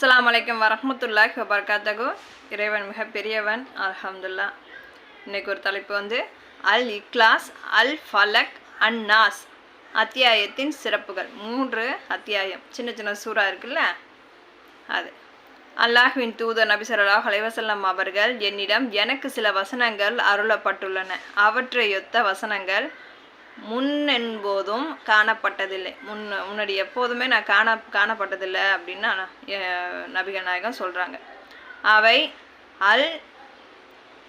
அஸ்லாம் வலைக்கம் வரமத்துல்லாஹ் வபரகாத்தகு இறைவன் மிக பெரியவன். அல்ஹம்துல்லா. இன்னைக்கு ஒரு தலைப்பு வந்து அல் இக்லாஸ் அல் ஃபலக் அன் நாஸ் அத்தியாயத்தின் சிறப்புகள். மூன்று அத்தியாயம். சின்ன சின்ன சூறா இருக்குல்ல? அது. அல்லாஹ்வின் தூதர் நபி அலைவசல்லம் அவர்கள் என்னிடம் எனக்கு சில வசனங்கள் அருளப்பட்டுள்ளன. அவற்றையொத்த வசனங்கள் முன்னென்போதும் காணப்பட்டதில்லை. முன் முன்னாடி எப்போதுமே நான் காண காணப்பட்டதில்லை அப்படின்னு நபிகள் நாயகம் சொல்கிறாங்க அவை அல்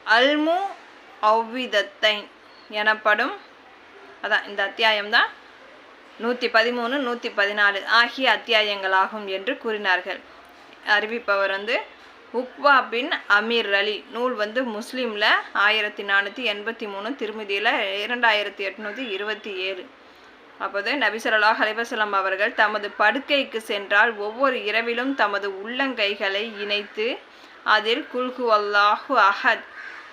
அல்மு அவ்விதத்தைன் எனப்படும் அதான் இந்த அத்தியாயம் தான் நூற்றி பதிமூணு நூற்றி பதினாலு ஆகிய அத்தியாயங்களாகும் என்று கூறினார்கள். அறிவிப்பவர் வந்து உக்வா பின் அமீர் அலி. நூல் வந்து முஸ்லீமில் ஆயிரத்தி நானூற்றி எண்பத்தி மூணு திருமதியில் இரண்டாயிரத்தி எட்நூற்றி இருபத்தி ஏழு. அப்போது நபிசல்லாஹ் ஹலிபசலம் அவர்கள் தமது படுக்கைக்கு சென்றால் ஒவ்வொரு இரவிலும் தமது உள்ளங்கைகளை இணைத்து அதில் குல்கு அல்லாஹு அஹத்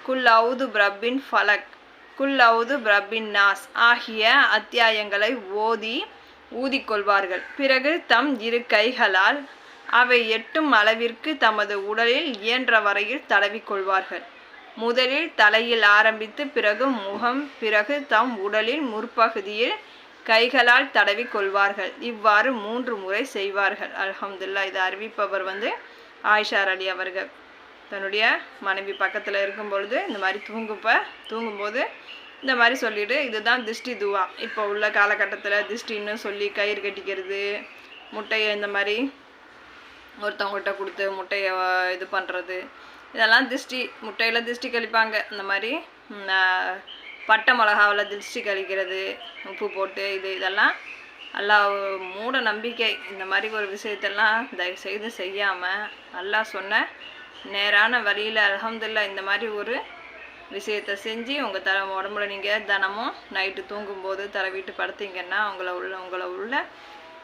குல் அவுது பிரபின் ஃபலக் குல் அவுது பிரபின் நாஸ் ஆகிய அத்தியாயங்களை ஓதி ஊதிக்கொள்வார்கள். பிறகு தம் இரு கைகளால் அவை எட்டும் அளவிற்கு தமது உடலில் இயன்ற வரையில் தடவிக்கொள்வார்கள். முதலில் தலையில் ஆரம்பித்து பிறகு முகம் பிறகு தம் உடலின் முற்பகுதியில் கைகளால் தடவி கொள்வார்கள் இவ்வாறு மூன்று முறை செய்வார்கள். அல்ஹம்துல்லா இதை அறிவிப்பவர் வந்து ஆயிஷார் அலி அவர்கள். தன்னுடைய மனைவி பக்கத்தில் இருக்கும் பொழுது இந்த மாதிரி தூங்குப்ப தூங்கும்போது இந்த மாதிரி சொல்லிட்டு இதுதான் திஷ்டி துவா. இப்போ உள்ள காலகட்டத்தில் திஷ்டின்னு சொல்லி கயிறு கட்டிக்கிறது முட்டையை இந்த மாதிரி ஒருத்தவங்கள்ட்ட கொடுத்து முட்டையை இது பண்ணுறது இதெல்லாம் திருஷ்டி முட்டையில் திருஷ்டி கழிப்பாங்க. இந்த மாதிரி பட்டை மிளகாவில் திருஷ்டி கழிக்கிறது உப்பு போட்டு இது இதெல்லாம் நல்லா மூட நம்பிக்கை. இந்த மாதிரி ஒரு விஷயத்தெல்லாம் தயவு செய்து செய்யாமல் நல்லா சொன்ன நேரான வழியில் அல்ஹம்துலில்லா இந்த மாதிரி ஒரு விஷயத்தை செஞ்சு உங்கள் த உடம்புல நீங்கள் தினமும் நைட்டு தூங்கும்போது தடவிட்டு படுத்தீங்கன்னா உங்களை உள்ள உங்களை உள்ள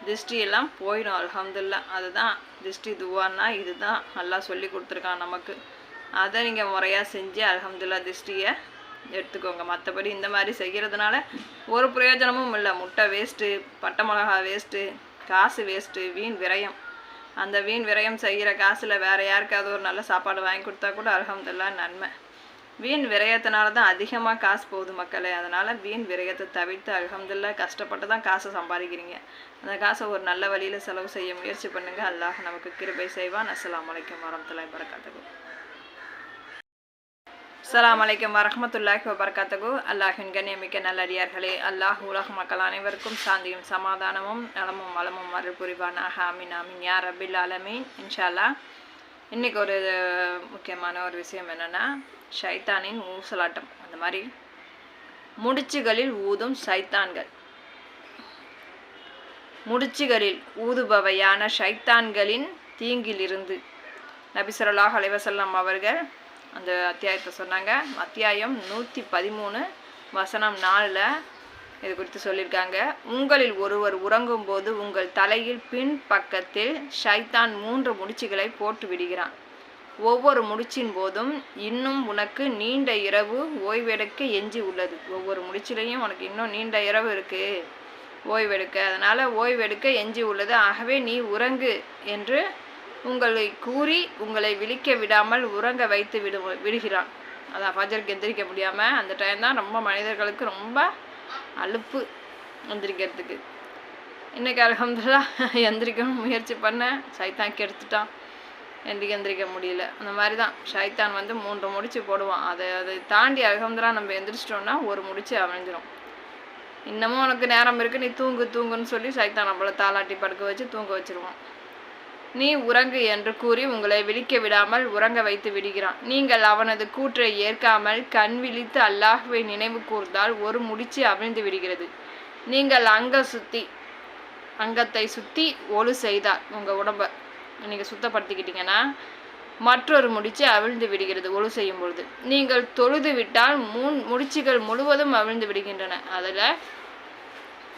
திருஷ்டியெல்லாம் போயிடும் அலமதுல்லா அதுதான் திருஷ்டி துவான்னா இதுதான் நல்லா சொல்லி கொடுத்துருக்கான் நமக்கு. அதை நீங்கள் முறையாக செஞ்சு அலமதுல்லா திருஷ்டியை எடுத்துக்கோங்க. மற்றபடி இந்த மாதிரி செய்கிறதுனால ஒரு பிரயோஜனமும் இல்லை. முட்டை வேஸ்ட்டு பட்டை மிளகா வேஸ்ட்டு காசு வேஸ்ட்டு வீண் விரயம். அந்த வீண் விரயம் செய்கிற காசில் வேறு யாருக்காவது ஒரு நல்ல சாப்பாடு வாங்கி கொடுத்தா கூட அலமதுல்லா நன்மை. வீண் விரயத்தினால தான் அதிகமாக காசு போகுது மக்களே. அதனால் வீண் விரயத்தை தவிர்த்து அல்ஹம்துலில்லா கஷ்டப்பட்டு தான் காசை சம்பாதிக்கிறீங்க. அந்த காசை ஒரு நல்ல வழியில் செலவு செய்ய முயற்சி பண்ணுங்கள் அல்லாஹ் நமக்கு கிருபை செய்வான். அஸ்லாம் அலைக்கும் வரமத்துல வரகாத்துகு அஸ்லாம் அலைக்கும் வரமத்துல்லாஹி வபரகாத்துகு அல்லாஹின் கண்ணியமிக்க நல்லடியார்களே அல்லாஹ் உலக மக்கள் அனைவருக்கும் சாந்தியும் சமாதானமும் நலமும் வளமும் அருள் புரிவானாக ஆமீன் ஆமீன். யா ரபில் ஆலமீன். இன்ஷா இன்றைக்கி இன்னைக்கு ஒரு முக்கியமான ஒரு விஷயம் என்னென்னா ஷைத்தானின் ஊசலாட்டம். அந்த மாதிரி முடிச்சுகளில் ஊதும் சைத்தான்கள் முடிச்சுகளில் ஊதுபவையான ஷைத்தான்களின் தீங்கிலிருந்து நபி ஸல்லல்லாஹு அவர்கள் அந்த அத்தியாயத்தை சொன்னாங்க. அத்தியாயம் நூற்றி பதிமூணு வசனம் நாலில் இது குறித்து சொல்லியிருக்காங்க. உங்களில் ஒருவர் உறங்கும்போது உங்கள் தலையில் பின் பக்கத்தில் ஷைத்தான் மூன்று முடிச்சுகளை போட்டு விடுகிறான். ஒவ்வொரு முடிச்சின் போதும் இன்னும் உனக்கு நீண்ட இரவு ஓய்வெடுக்க எஞ்சி உள்ளது. ஒவ்வொரு முடிச்சிலையும் உனக்கு இன்னும் நீண்ட இரவு இருக்குது ஓய்வெடுக்க. அதனால் ஓய்வெடுக்க எஞ்சி உள்ளது. ஆகவே நீ உறங்கு என்று உங்களை கூறி உங்களை விழிக்க விடாமல் உறங்க வைத்து விடு விடுகிறான். அதான் ஃபஜருக்கு எந்திரிக்க முடியாமல் அந்த டைம் தான் ரொம்ப மனிதர்களுக்கு ரொம்ப அலுப்பு எந்திரிக்கிறதுக்கு இன்னைக்கு அல்ஹம்துலில்லா எந்திரிக்கணும் முயற்சி பண்ணேன் சைத்தான் கெடுத்துட்டான். எந்திரிக்க எந்திரிக்க முடியல. அந்த மாதிரி தான் ஷைத்தான் வந்து மூன்று முடிச்சு போடுவான். அதை அதை தாண்டி அல்ஹம்துலில்லா நம்ம எந்திரிச்சிட்டோம்னா ஒரு முடிச்சு அமைஞ்சிரும் இன்னமும் உனக்கு நேரம் இருக்கு நீ தூங்கு தூங்குன்னு சொல்லி சைத்தான் நம்மளை தாளாட்டி படுக்க வச்சு தூங்க வச்சுருவான். நீ உறங்கு என்று கூறி உங்களை விழிக்க விடாமல் உறங்க வைத்து விடுகிறான். நீங்கள் அவனது கூற்றை ஏற்காமல் கண் விழித்து அல்லாஹுவை நினைவு கூர்ந்தால் ஒரு முடிச்சு அவிழ்ந்து விடுகிறது. நீங்கள் அங்க சுத்தி அங்கத்தை சுத்தி ஒழு செய்தால் உங்க உடம்ப நீங்க சுத்தப்படுத்திக்கிட்டீங்கன்னா மற்றொரு முடிச்சு அவிழ்ந்து விடுகிறது ஒழு செய்யும் பொழுது. நீங்கள் தொழுது விட்டால் மூன் முடிச்சுகள் முழுவதும் அவிழ்ந்து விடுகின்றன. அதில்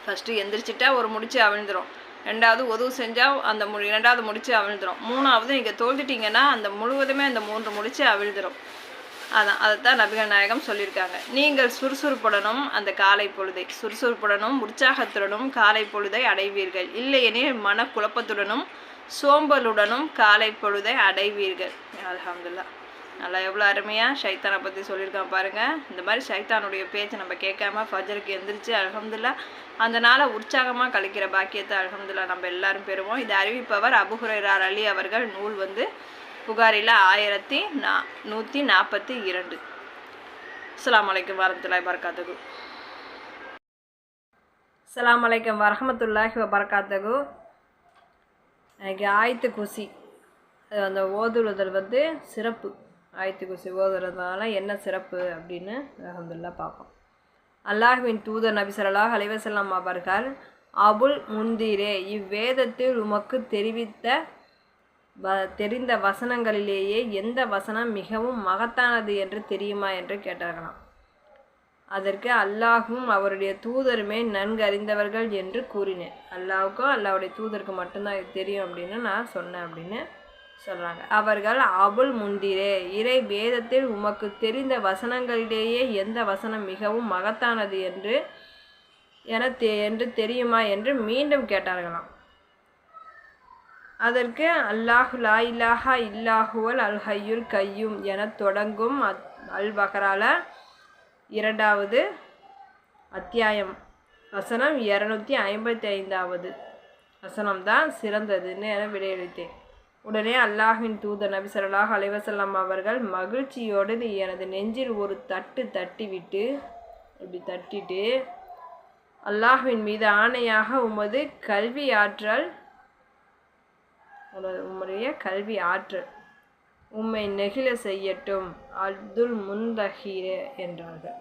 ஃபஸ்ட்டு எந்திரிச்சிட்டா ஒரு முடிச்சு அவிழ்ந்துடும் ரெண்டாவது உதவு செஞ்சால் அந்த மு ரெண்டாவது முடிச்சு அவிழ்ந்துடும் மூணாவது நீங்கள் தோல்ந்துட்டிங்கன்னா அந்த முழுவதுமே அந்த மூன்று முடிச்சு அவிழ்ந்துடும் அதான் அதைத்தான் நபிகள் நாயகம் சொல்லியிருக்காங்க. நீங்கள் சுறுசுறுப்புடனும் அந்த காலை பொழுதை சுறுசுறுப்புடனும் உற்சாகத்துடனும் காலை பொழுதை அடைவீர்கள். இல்லையெனில் மனக்குழப்பத்துடனும் சோம்பலுடனும் காலை பொழுதை அடைவீர்கள். அல்ஹம்துலில்லாஹ். நல்லா எவ்வளோ அருமையாக ஷைத்தானை பற்றி சொல்லியிருக்கான் பாருங்கள் இந்த மாதிரி ஷைத்தானுடைய பேச்சை நம்ம கேட்காம ஃபஜருக்கு எந்திரிச்சு அல்ஹம்துலில்லாஹ் அந்த நாளை உற்சாகமாக கழிக்கிற பாக்கியத்தை அல்ஹம்துலில்லாஹ் நம்ம எல்லாரும் பெறுவோம். இதை அறிவிப்பவர் அபுஹுரைரார் அலி அவர்கள். நூல் வந்து புகாரில் ஆயிரத்தி நா நூற்றி நாற்பத்தி இரண்டு. அஸ்லாம் அலைக்கும் வரமத்துல்லாய் வரகாத்துகு அஸ்லாம் அலைக்கும் வரமத்துல்லாஹி வபரகாத்துகு எனக்கு ஆயத்து குசி அது அந்த ஓதுறுதல் வந்து சிறப்பு. ஆயத்துக்கு குசி என்ன சிறப்பு அப்படின்னு அலமதுல்லா பார்ப்போம். அல்லாஹ்வின் தூதர் நபி ஸல்லல்லாஹு அவர்கள் அபுல் முந்திரே இவ்வேதத்தில் உமக்கு தெரிவித்த வ தெரிந்த வசனங்களிலேயே எந்த வசனம் மிகவும் மகத்தானது என்று தெரியுமா? என்று கேட்டார்களாம். அதற்கு அல்லாஹும் அவருடைய தூதருமே நன்கு அறிந்தவர்கள் என்று கூறினேன். அல்லாவுக்கும் அல்லாவுடைய தூதருக்கு மட்டும்தான் இது தெரியும் அப்படின்னு நான் சொன்னேன் அப்படின்னு சொல்கிறாங்க அவர்கள் அபுல் முந்திரே இறை வேதத்தில் உமக்கு தெரிந்த வசனங்களிலேயே எந்த வசனம் மிகவும் மகத்தானது என்று என தெ என்று தெரியுமா என்று மீண்டும் கேட்டார்களாம். அதற்கு அல்லாஹு லா இல்லாஹா இல்லாஹுவல் அல் ஹய்யுல் கையும் என தொடங்கும் அத் அல் பஹரால இரண்டாவது அத்தியாயம். வசனம் இரநூத்தி ஐம்பத்தி ஐந்தாவது. வசனம் தான் சிறந்ததுன்னு என விடையளித்தேன். உடனே அல்லாஹின் தூதர் நபி ஸல்லல்லாஹு அலைவசல்லாம் அவர்கள் மகிழ்ச்சியோடு எனது நெஞ்சில் ஒரு தட்டு தட்டிவிட்டு இப்படி தட்டிட்டு அல்லாஹின் மீது ஆணையாக உமது கல்வி ஆற்றல் உம்முடைய கல்வி ஆற்றல் உம்மை நெகிழ செய்யட்டும். அப்துல் முன்தஹீரே என்றார்கள்.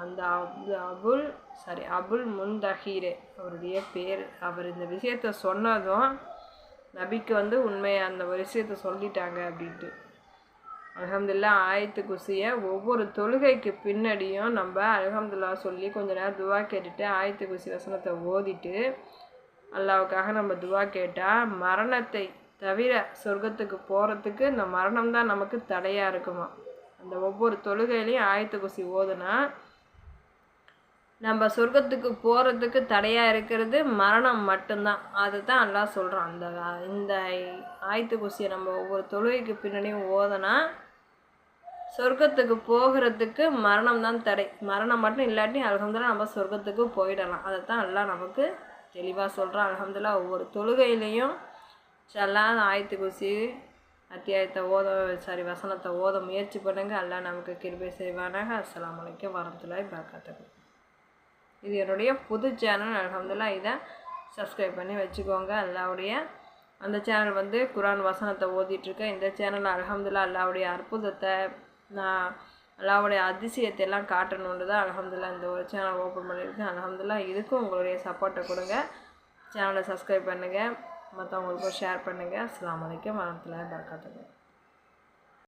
அந்த அப்து அபுல் சாரி அபுல் முன்தஹீரே அவருடைய பேர் அவர் இந்த விஷயத்தை சொன்னதும் நபிக்கு வந்து உண்மையை அந்த ஒரு சொல்லிட்டாங்க அப்படின்ட்டு. அலமதுல்லா ஆயத்து குசிய ஒவ்வொரு தொழுகைக்கு பின்னாடியும் நம்ம அலகம்துல்லா சொல்லி கொஞ்ச நேரம் துவா கேட்டுட்டு ஆயத்து குசி வசனத்தை ஓதிட்டு அல்லாவுக்காக நம்ம துவா கேட்டால் மரணத்தை தவிர சொர்க்கத்துக்கு போகிறதுக்கு இந்த மரணம் தான் நமக்கு தடையாக இருக்குமா? அந்த ஒவ்வொரு தொழுகையிலையும் ஆயத்து குசி ஓதுனா நம்ம சொர்க்கத்துக்கு போகிறதுக்கு தடையாக இருக்கிறது மரணம் மட்டும்தான். அதை தான் நல்லா சொல்கிறோம் அந்த இந்த ஆயத்து குசியை நம்ம ஒவ்வொரு தொழுகைக்கு பின்னாடியும் ஓதுனா சொர்க்கத்துக்கு போகிறதுக்கு மரணம் தான் தடை. மரணம் மட்டும் இல்லாட்டி அலகம்துல்லா நம்ம சொர்க்கத்துக்கு போயிடலாம். அதை தான் எல்லாம் நமக்கு தெளிவாக சொல்கிறோம் அலமதுல்லா ஒவ்வொரு தொழுகையிலையும் எல்லாம் ஆயத்து குசி அத்தியாயத்தை ஓத சாரி வசனத்தை ஓத முயற்சி பண்ணுங்கள் எல்லாம் நமக்கு கிருபை செய்வானாக. அஸ்லாம் வலைக்கம் வரமத்துலாய் பார்க்காத்தது இது என்னுடைய புது சேனல். அலமதுல்லா இதை சப்ஸ்கிரைப் பண்ணி வச்சுக்கோங்க. அல்லாவுடைய அந்த சேனல் வந்து குரான் வசனத்தை ஓதிட்டுருக்கேன் இந்த சேனல் அலமதுல்லா அல்லாவுடைய அற்புதத்தை நான் அல்லாவுடைய அதிசயத்தை எல்லாம் காட்டணுன்னு தான் அலமதுல்லா இந்த ஒரு சேனல் ஓப்பன் பண்ணியிருக்கேன் அலமதுல்லா இதுக்கும் உங்களுடைய சப்போர்ட்டை கொடுங்க. சேனலை சப்ஸ்கிரைப் பண்ணுங்கள் மற்றவங்களுக்கும் ஷேர் பண்ணுங்கள் அஸ்லாம் வலைக்கம் வரமத்துல பரகாத்துக்கு